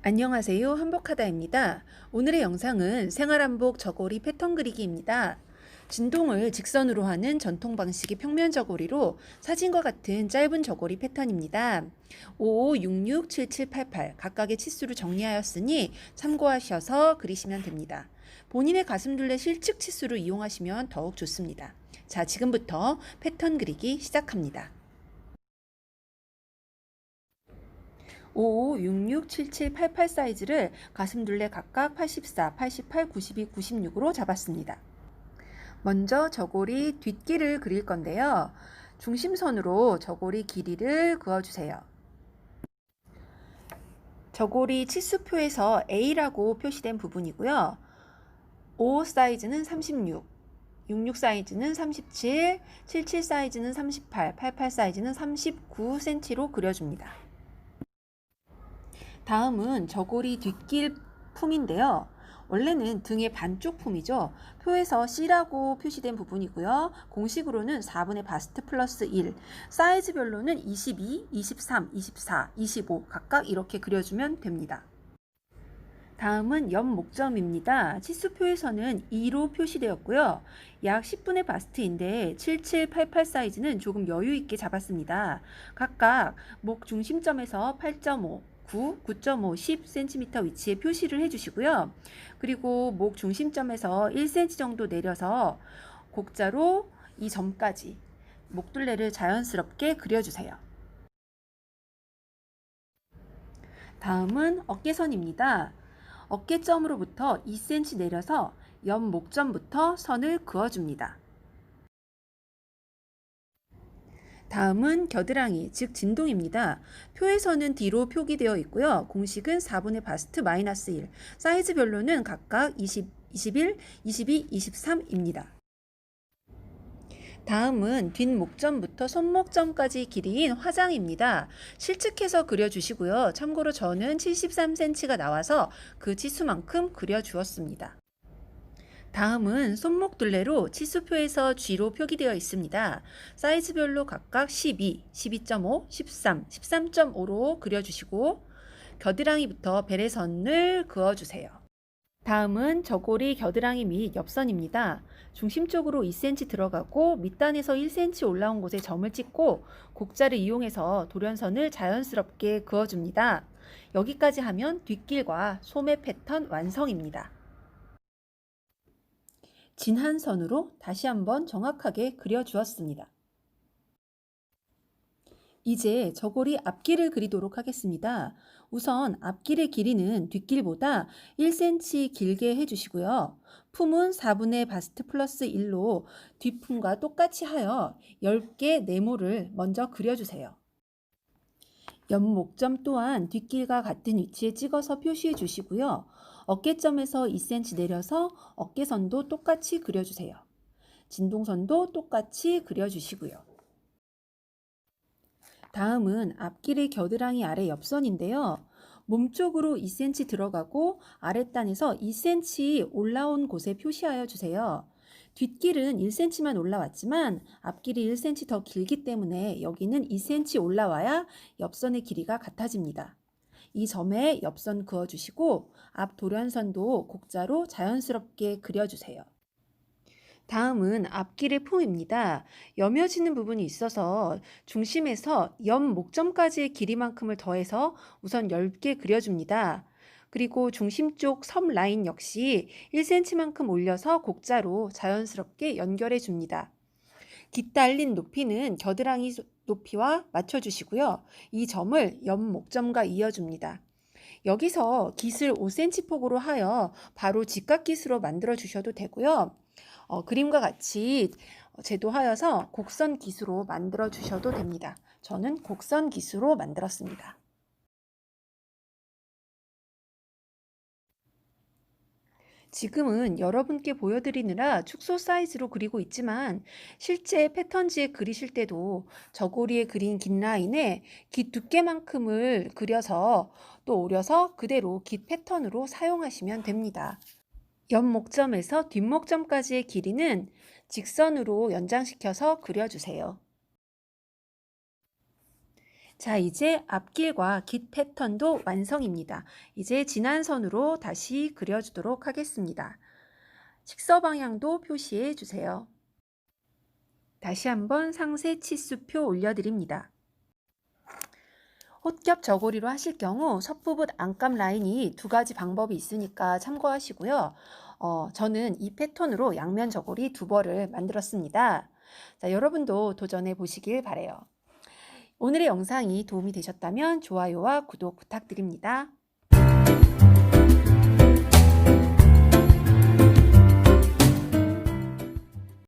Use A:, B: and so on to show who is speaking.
A: 안녕하세요. 한복하다입니다. 오늘의 영상은 생활한복 저고리 패턴 그리기입니다. 진동을 직선으로 하는 전통 방식의 평면 저고리로 사진과 같은 짧은 저고리 패턴입니다. 55667788 각각의 치수를 정리하였으니 참고하셔서 그리시면 됩니다. 본인의 가슴 둘레 실측 치수를 이용하시면 더욱 좋습니다. 자, 지금부터 패턴 그리기 시작합니다. 55, 66, 77, 88 사이즈를 가슴둘레 각각 84, 88, 92, 96으로 잡았습니다. 먼저 저고리 뒷길을 그릴 건데요. 중심선으로 저고리 길이를 그어주세요. 저고리 치수표에서 A라고 표시된 부분이고요. 5 사이즈는 36, 66 사이즈는 37, 77 사이즈는 38, 88 사이즈는 39cm로 그려줍니다. 다음은 저고리 뒷길 품인데요. 원래는 등의 반쪽 품이죠. 표에서 C라고 표시된 부분이고요. 공식으로는 4분의 바스트 플러스 1. 사이즈별로는 22, 23, 24, 25 각각 이렇게 그려주면 됩니다. 다음은 옆 목점입니다. 치수표에서는 2로 표시되었고요. 약 10분의 바스트인데 7788 사이즈는 조금 여유 있게 잡았습니다. 각각 목 중심점에서 8.5, 9, 9.5, 10cm 위치에 표시를 해주시고요. 그리고 목 중심점에서 1cm 정도 내려서 곡자로 이 점까지 목둘레를 자연스럽게 그려주세요. 다음은 어깨선입니다. 어깨점으로부터 2cm 내려서 옆 목점부터 선을 그어줍니다. 다음은 겨드랑이, 즉 진동입니다. 표에서는 D로 표기되어 있고요. 공식은 4분의 바스트 마이너스 1, 사이즈별로는 각각 20, 21, 22, 23입니다. 다음은 뒷목점부터 손목점까지 길이인 화장입니다. 실측해서 그려주시고요. 참고로 저는 73cm가 나와서 그 치수만큼 그려주었습니다. 다음은 손목 둘레로 치수표에서 G로 표기되어 있습니다. 사이즈별로 각각 12, 12.5, 13, 13.5로 그려주시고 겨드랑이부터 베레선을 그어주세요. 다음은 저고리 겨드랑이 및 옆선입니다. 중심 쪽으로 2cm 들어가고 밑단에서 1cm 올라온 곳에 점을 찍고 곡자를 이용해서 돌연선을 자연스럽게 그어줍니다. 여기까지 하면 뒷길과 소매 패턴 완성입니다. 진한 선으로 다시 한번 정확하게 그려주었습니다. 이제 저고리 앞길을 그리도록 하겠습니다. 우선 앞길의 길이는 뒷길보다 1cm 길게 해주시고요. 품은 4분의 바스트 플러스 1로 뒷품과 똑같이 하여 10개 네모를 먼저 그려주세요. 옆 목점 또한 뒷길과 같은 위치에 찍어서 표시해 주시고요. 어깨점에서 2cm 내려서 어깨선도 똑같이 그려주세요. 진동선도 똑같이 그려주시고요. 다음은 앞길의 겨드랑이 아래 옆선인데요. 몸쪽으로 2cm 들어가고 아랫단에서 2cm 올라온 곳에 표시하여 주세요. 뒷길은 1cm만 올라왔지만 앞길이 1cm 더 길기 때문에 여기는 2cm 올라와야 옆선의 길이가 같아집니다. 이 점에 옆선 그어주시고 앞 돌연선도 곡자로 자연스럽게 그려주세요. 다음은 앞길의 품입니다. 여며지는 부분이 있어서 중심에서 옆 목점까지의 길이만큼을 더해서 우선 10개 그려줍니다. 그리고 중심 쪽 섬 라인 역시 1cm만큼 올려서 곡자로 자연스럽게 연결해 줍니다. 깃달린 높이는 겨드랑이 높이와 맞춰주시고요. 이 점을 옆 목점과 이어줍니다. 여기서 깃을 5cm 폭으로 하여 바로 직각깃으로 만들어 주셔도 되고요. 어, 그림과 같이 제도하여서 곡선 깃으로 만들어 주셔도 됩니다. 저는 곡선 깃으로 만들었습니다. 지금은 여러분께 보여드리느라 축소 사이즈로 그리고 있지만 실제 패턴지에 그리실 때도 저고리에 그린 긴 라인에 깃 두께만큼을 그려서 또 오려서 그대로 깃 패턴으로 사용하시면 됩니다. 옆 목점에서 뒷 목점까지의 길이는 직선으로 연장시켜서 그려주세요. 자, 이제 앞길과 깃 패턴도 완성입니다. 이제 진한 선으로 다시 그려주도록 하겠습니다. 직서 방향도 표시해 주세요. 다시 한번 상세 치수표 올려드립니다. 헛겹 저고리로 하실 경우 섭부붓 안감 라인이 두 가지 방법이 있으니까 참고하시고요. 어, 저는 이 패턴으로 양면 저고리 두 벌을 만들었습니다. 자, 여러분도 도전해 보시길 바래요. 오늘의 영상이 도움이 되셨다면 좋아요와 구독 부탁드립니다.